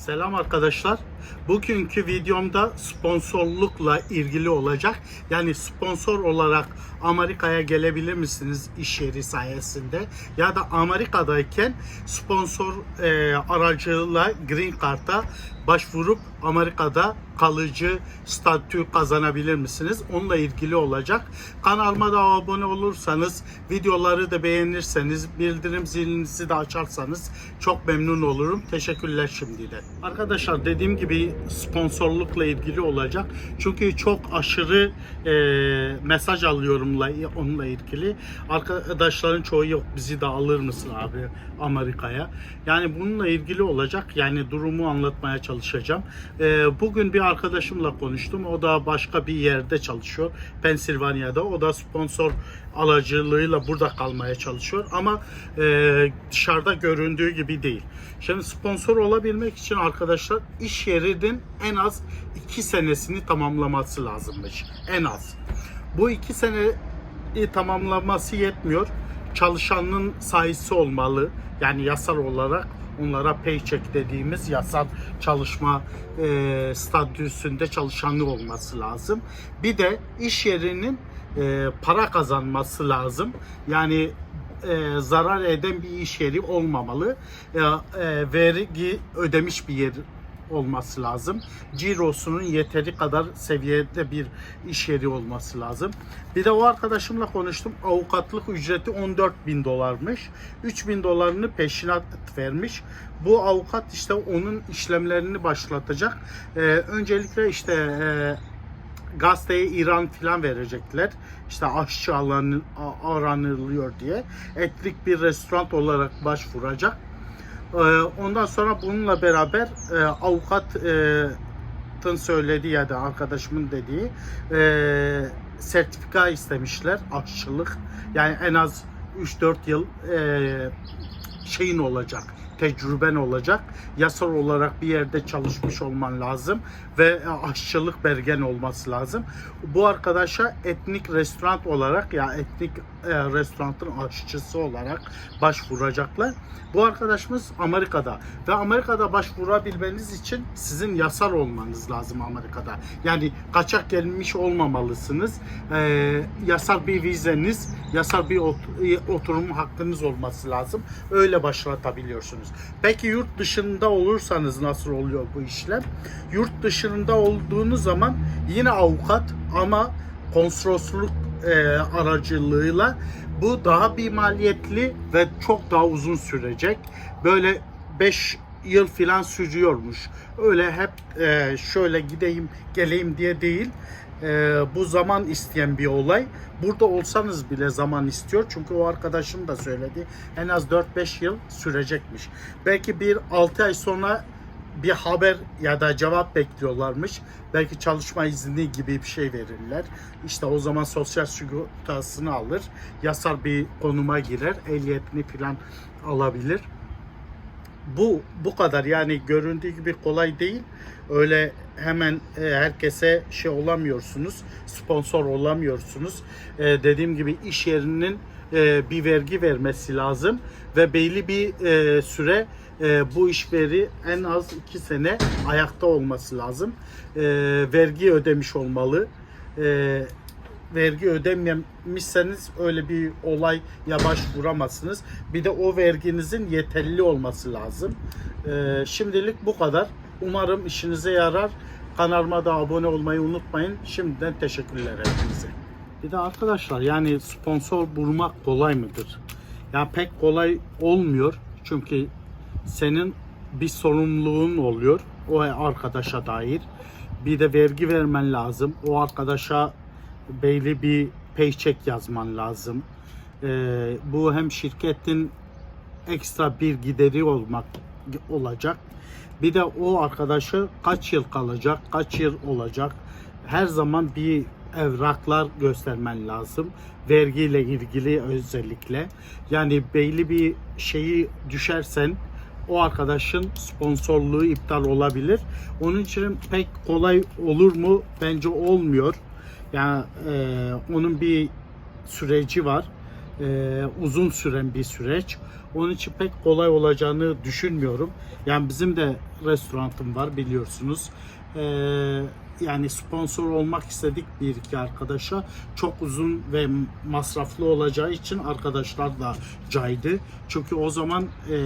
Selam arkadaşlar. Bugünkü videomda sponsorlukla ilgili olacak. Yani sponsor olarak Amerika'ya gelebilir misiniz iş yeri sayesinde? Ya da Amerika'dayken sponsor e, aracılığıyla Green Card'a başvurup Amerika'da kalıcı statü kazanabilir misiniz? Onunla ilgili olacak. Kanalıma da abone olursanız, videoları da beğenirseniz, bildirim zilinizi de açarsanız çok memnun olurum. Teşekkürler şimdiden. Arkadaşlar dediğim gibi sponsorlukla ilgili olacak. Çünkü çok aşırı e, mesaj alıyorum la- onunla ilgili. Arkadaşların çoğu yok bizi de alır mısın abi Amerika'ya? Yani bununla ilgili olacak. Yani durumu anlatmaya çalışacağım. E, bugün bir arkadaşımla konuştum. O da başka bir yerde çalışıyor. Pensilvanya'da. O da sponsor aracılığıyla burada kalmaya çalışıyor. Ama e, dışarıda göründüğü gibi değil. Şimdi sponsor olabilmek için arkadaşlar iş yerinin en az 2 senesini tamamlaması lazımmış. En az. Bu 2 seneyi tamamlaması yetmiyor. Çalışanın sayısı olmalı. Yani yasal olarak onlara paycheck dediğimiz yasal çalışma e, statüsünde çalışanı olması lazım. Bir de iş yerinin e, para kazanması lazım. Yani e, zarar eden bir iş yeri olmamalı. E, e, vergi ödemiş bir yer olması lazım. Cirosunun yeteri kadar seviyede bir iş yeri olması lazım. Bir de o arkadaşımla konuştum. Avukatlık ücreti 14 bin dolarmış. 3 bin dolarını peşinat vermiş. Bu avukat işte onun işlemlerini başlatacak. E, öncelikle işte e, gazeteye İran filan verecekler. İşte aşçı alanı, aranılıyor diye. Etnik bir restoran olarak başvuracak. Ee, Ondan sonra bununla beraber e, avukatın söylediği ya da arkadaşımın dediği e, sertifika istemişler aşçılık. Yani en az 3-4 yıl e, şeyin olacak, tecrüben olacak. Yasal olarak bir yerde çalışmış olman lazım ve e, aşçılık belgen olması lazım. Bu arkadaşa etnik restoran olarak ya etnik e, restoranın aşçısı olarak başvuracaklar. Bu arkadaşımız Amerika'da ve Amerika'da başvurabilmeniz için sizin yasal olmanız lazım Amerika'da. Yani kaçak gelmiş olmamalısınız. E, yasal bir vizeniz, yasal bir ot- oturum hakkınız olması lazım. Öyle başlatabiliyorsunuz. Peki yurt dışında olursanız nasıl oluyor bu işlem? Yurt dışında olduğunuz zaman yine avukat ama konsolosluk e, aracılığıyla bu daha bir maliyetli ve çok daha uzun sürecek. Böyle 5 yıl filan sürüyormuş. Öyle hep e, şöyle gideyim geleyim diye değil. E, bu zaman isteyen bir olay. Burada olsanız bile zaman istiyor. Çünkü o arkadaşım da söyledi. En az 4-5 yıl sürecekmiş. Belki bir 6 ay sonra bir haber ya da cevap bekliyorlarmış. Belki çalışma izni gibi bir şey verirler. İşte o zaman sosyal sigortasını alır. Yasal bir konuma girer. Ehliyetini falan alabilir. Bu bu kadar yani göründüğü gibi kolay değil. Öyle hemen e, herkese şey olamıyorsunuz. Sponsor olamıyorsunuz. E, dediğim gibi iş yerinin e, bir vergi vermesi lazım ve belli bir e, süre e, bu işveri en az 2 sene ayakta olması lazım. E, vergi ödemiş olmalı. E, vergi ödememişseniz öyle bir olay ya başvuramazsınız. Bir de o verginizin yeterli olması lazım. E, şimdilik bu kadar. Umarım işinize yarar. Kanalıma da abone olmayı unutmayın. Şimdiden teşekkürler hepinize. Bir de arkadaşlar yani sponsor bulmak kolay mıdır? Ya pek kolay olmuyor. Çünkü senin bir sorumluluğun oluyor o arkadaşa dair. Bir de vergi vermen lazım. O arkadaşa belli bir paycheck yazman lazım. Ee, bu hem şirketin ekstra bir gideri olmak olacak. Bir de o arkadaşı kaç yıl kalacak, kaç yıl olacak. Her zaman bir evraklar göstermen lazım. Vergiyle ilgili özellikle. Yani belli bir şeyi düşersen o arkadaşın sponsorluğu iptal olabilir. Onun için pek kolay olur mu? Bence olmuyor. Yani e, onun bir süreci var. e, uzun süren bir süreç. Onun için pek kolay olacağını düşünmüyorum. Yani bizim de restoranım var biliyorsunuz. E, yani sponsor olmak istedik bir iki arkadaşa. Çok uzun ve masraflı olacağı için arkadaşlar da caydı. Çünkü o zaman e,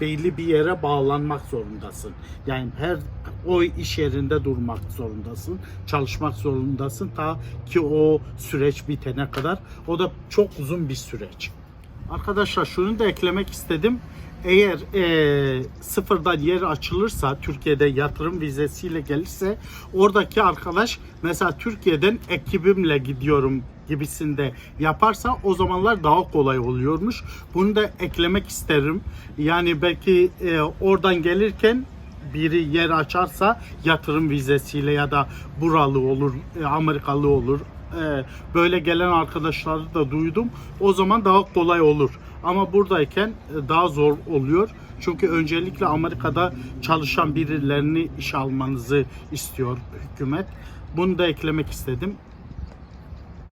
belli bir yere bağlanmak zorundasın. Yani her o iş yerinde durmak zorundasın, çalışmak zorundasın ta ki o süreç bitene kadar. O da çok uzun bir süreç. Arkadaşlar şunu da eklemek istedim. Eğer e, sıfırdan yer açılırsa, Türkiye'de yatırım vizesiyle gelirse oradaki arkadaş mesela Türkiye'den ekibimle gidiyorum gibisinde yaparsa o zamanlar daha kolay oluyormuş. Bunu da eklemek isterim. Yani belki e, oradan gelirken biri yer açarsa yatırım vizesiyle ya da buralı olur, e, Amerikalı olur. E, Böyle gelen arkadaşları da duydum. O zaman daha kolay olur. Ama buradayken e, daha zor oluyor. Çünkü öncelikle Amerika'da çalışan birilerini işe almanızı istiyor hükümet. Bunu da eklemek istedim.